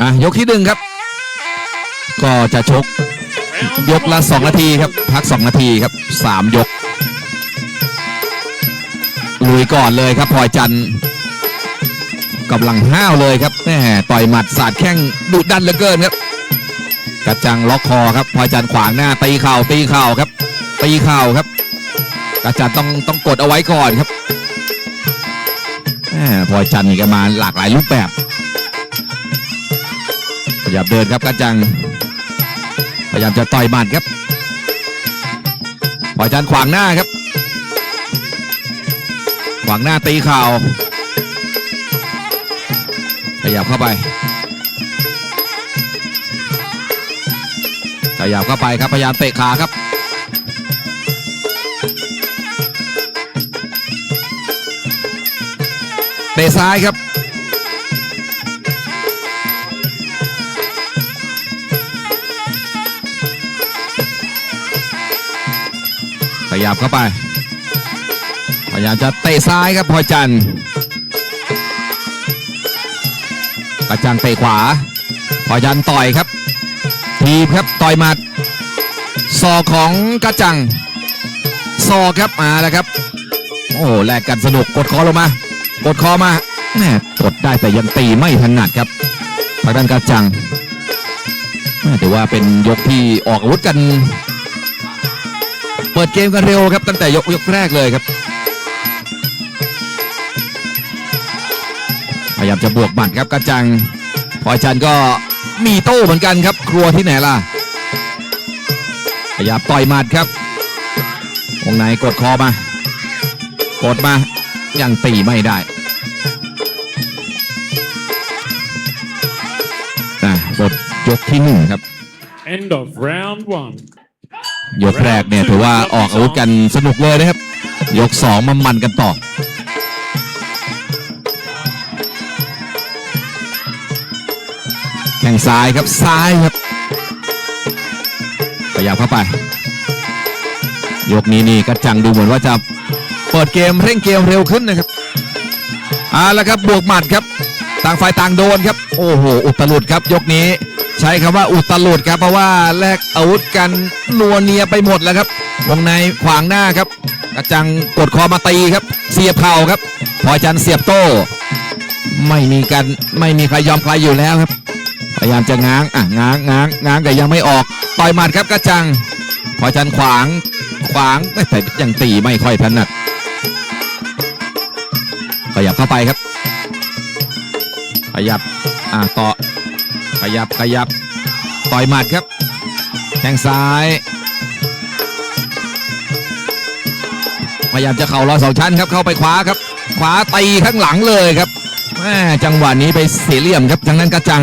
อะยกที่หนึ่งครับ ก็จะชก ยกละสองนาทีครับ พักสองนาทีครับสามยก ลุยก่อนเลยครับพลอยจันทร์กำลังห้าวเลยครับแม่ต่อยหมัดสาดแข้งดุดันเหลือเกินครับกระจังล็อกคอครับพลอยจันทร์ขวางหน้าตีเข่าตีเข่าครับ ตีเข่าครับกระจันต้องต้องกดเอาไว้ก่อนครับแหมพลอยจันทร์นี่แกมาหลากหลายรูปแบบ ยายามเดินครับกระจัง พยายามจะต่อยหมัดครับพลอยจันขวางหน้าครับ ขวางหน้าตีเข่าขยับเข้าไปขยับเข้าไปครับพยายามเตะขาครับเตะซ้ายครับ ยับเข้าไป พยายามจะเตะซ้ายครับพอยจันต์กระจังเตะขวา พอยจันต่อยครับ ทีบครับต่อยหมัดศอกของกระจังศอกครับมาแล้วครับ โอ้แลกกันสนุกกดคอลงมา กดคอมาแหม่กดได้แต่ยังตีไม่ถนัดครับทางด้านกระจังแม่ถือว่าเป็นยกที่ออกอาวุธกัน เปิดเกมกันเร็วครับตั้งแต่ยกยกแรกเลยครับ พยายามจะบวกหมัดครับกระจังพลอยจันก็มีโต้เหมือนกันครับ ครัวที่ไหนล่ะ พยายามต่อยหมัดครับวงในกดคอมา กดมายังตีไม่ได้อะบทยกที่หนึ่งครับ End of round one. ยกแรกเนี่ยถือว่าออกอาวุธกันสนุกเลยนะครับ ยกสองมามันกันต่อแข่งซ้ายครับซ้ายครับขยับเข้าไป ยกนี้นี่กระจังดูเหมือนว่าจะเปิดเกมเร่งเกมเร็วขึ้นนะครับเอาละครับบวกหมัดครับ ต่างฝ่ายต่างโดนครับ โอ้โหอุตลุดครับ ยกนี้ ใช้คำว่าอุตลุดครับ เพราะว่าแลกอาวุธกันนัวเนียไปหมดแล้วครับ วงในขวางหน้าครับกระจังกดคอมาตีครับ เสียบเข่าครับพอจันเสียบโต้ ไม่มีกันไม่มีใครยอมใครอยู่แล้วครับพยายามจะง้างอะง้างง้างง้างแต่ยังไม่ออกต่อยหมัดครับกระจัง พอจันขวางขวางแต่ยังตีไม่ค่อยถนัดขยับเข้าไปครับ ขยับอ่าต่อ ขยับขยับต่อยหมัดครับ แข้งซ้าย พยายามจะเข่ารอยสองชั้นครับ เข้าไปขวาครับ ขวาตีข้างหลังเลยครับแม่จังหวะนี้ไปเสียเหลี่ยมครับทางนั้นกระจัง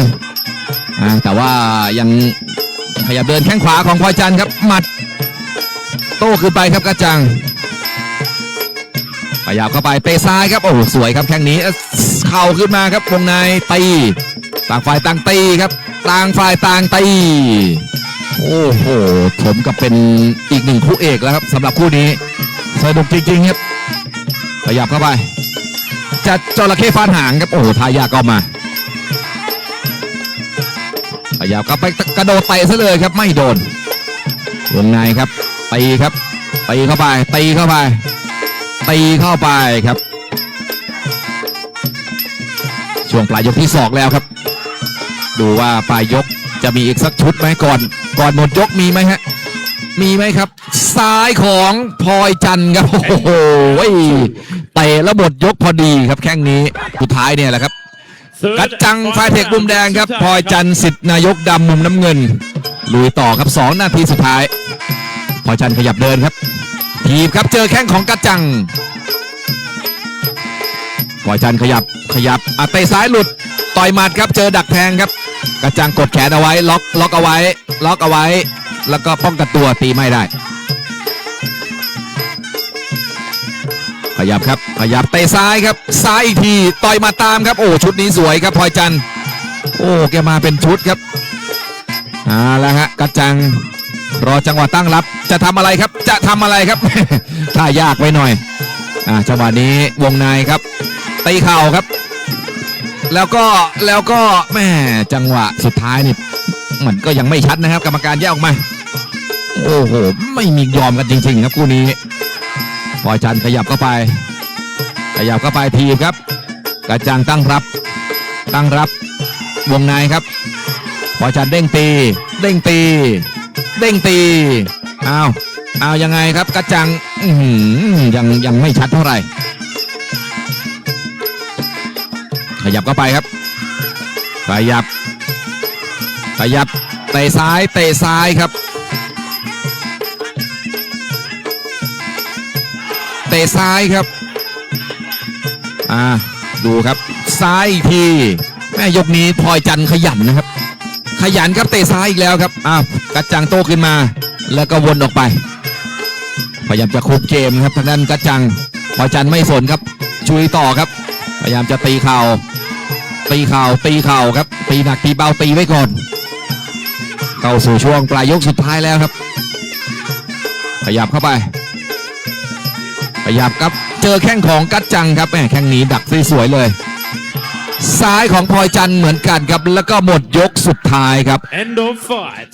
แต่ว่ายังขยับเดินแข้งขวาของพลอยจันทร์ครับหมัด โต้ขึ้นไปครับกระจังขยับเข้าไปเตะซ้ายครับโอ้สวยครับแข้งนี้เข่าขึ้นมาครับวงในตี ต่างฝ่ายต่างตีครับ ต่างฝ่ายต่างตี โอ้โหผมกับเป็นอีกหนึ่งคู่เอกแล้วครับสำหรับคู่นี้สนุกจริงๆครับขยับเข้าไปจะจระเข้ฟาดหางครับโอ้โหทายาก็มาขยับเข้าไปกระโดดเตะซะเลยครับไม่โดนวงในครับตีครับตีเข้าไปตีเข้าไปตีเข้าไปครับ ช่วงปลายยกที่สองแล้วครับ ดูว่าปลายยกจะมีอีกสักชุดไหมก่อน ก่อนหมดยกมีไหมฮะ มีไหมครับ ซ้ายของพลอยจันทร์ครับ โอ้โหเตะแล้วหมดยกพอดีครับแข้งนี้สุดท้ายเนี่ยแหละครับ กัดจังไฟเทคมุมแดงครับพลอยจันทร์สิทธินายกดำมุมน้ำเงินลุยต่อครับสองนาทีสุดท้ายพลอยจันทร์ขยับเดินครับทีบครับเจอแข้งของกัดจังพลอยจันทร์ขยับขยับอะเตะซ้ายหลุด ต่อยหมัดครับเจอดักแทงครับกัดจังกดแขนเอาไว้ล็อกล็อกเอาไว้ ล็อกเอาไว้ แล้วก็ป้องกันตัวตีไม่ได้ขยับครับขยับเตะซ้ายครับ ซ้ายอีกทีต่อยมาตามครับโอ้ชุดนี้สวยครับพลอยจันทร์โอ้แกมาเป็นชุดครับเอาและฮะกัจจังรอจังหวะตั้งรับ จะทำอะไรครับ จะทำอะไรครับถ้ายากไปหน่อยอ่าจังหวะนี้วงในครับตีเข่าครับ แล้วก็แล้วก็แม่จังหวะสุดท้ายนี่มันก็ยังไม่ชัดนะครับ กรรมการแยกออกมา โอ้โห ไม่มียอมกันจริง ๆ ครับคู่นี้พอยจันขยับเข้าไป ขยับเข้าไปทีครับ กระจังตั้งรับ ตั้งรับวงในครับพอยจันเด้งตี เด้งตี เด้งตีอ้าวอ้าวยังไงครับ กระจังยังยังไม่ชัดเท่าไหร่ ขยับเข้าไปครับ ขยับ ขยับเตะซ้ายเตะซ้ายครับ เตะซ้ายครับ อ่าดูครับซ้ายอีกทีแม่ยกนี้พลอยจันทร์ขยันนะครับ ขยันครับเตะซ้ายอีกแล้วครับอ้าวกัดจังโต้ขึ้นมา แล้วก็วนออกไป พยายามจะคุมเกมครับทางด้านกัดจังพลอยจันทร์ไม่สนครับชุยต่อครับ พยายามจะตีเข่า ตีเข่าตีเข่าครับ ตีหนักตีเบาตีไว้ก่อน เข้าสู่ช่วงปลายยกสุดท้ายแล้วครับ ขยับเข้าไป ขยับครับ เจอแข้งของกัดจังครับแหมแข้งนี้ดักสวยๆเลย ซ้ายของพลอยจันเหมือนกันครับ แล้วก็หมดยกสุดท้ายครับ End of fight.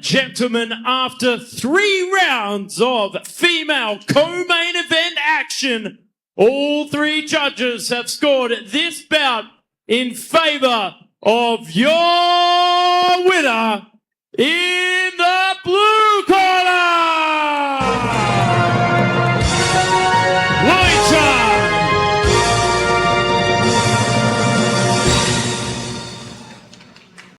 Gentlemen, after three rounds of female co-main event action, all three judges have scored this bout in favor of your winner,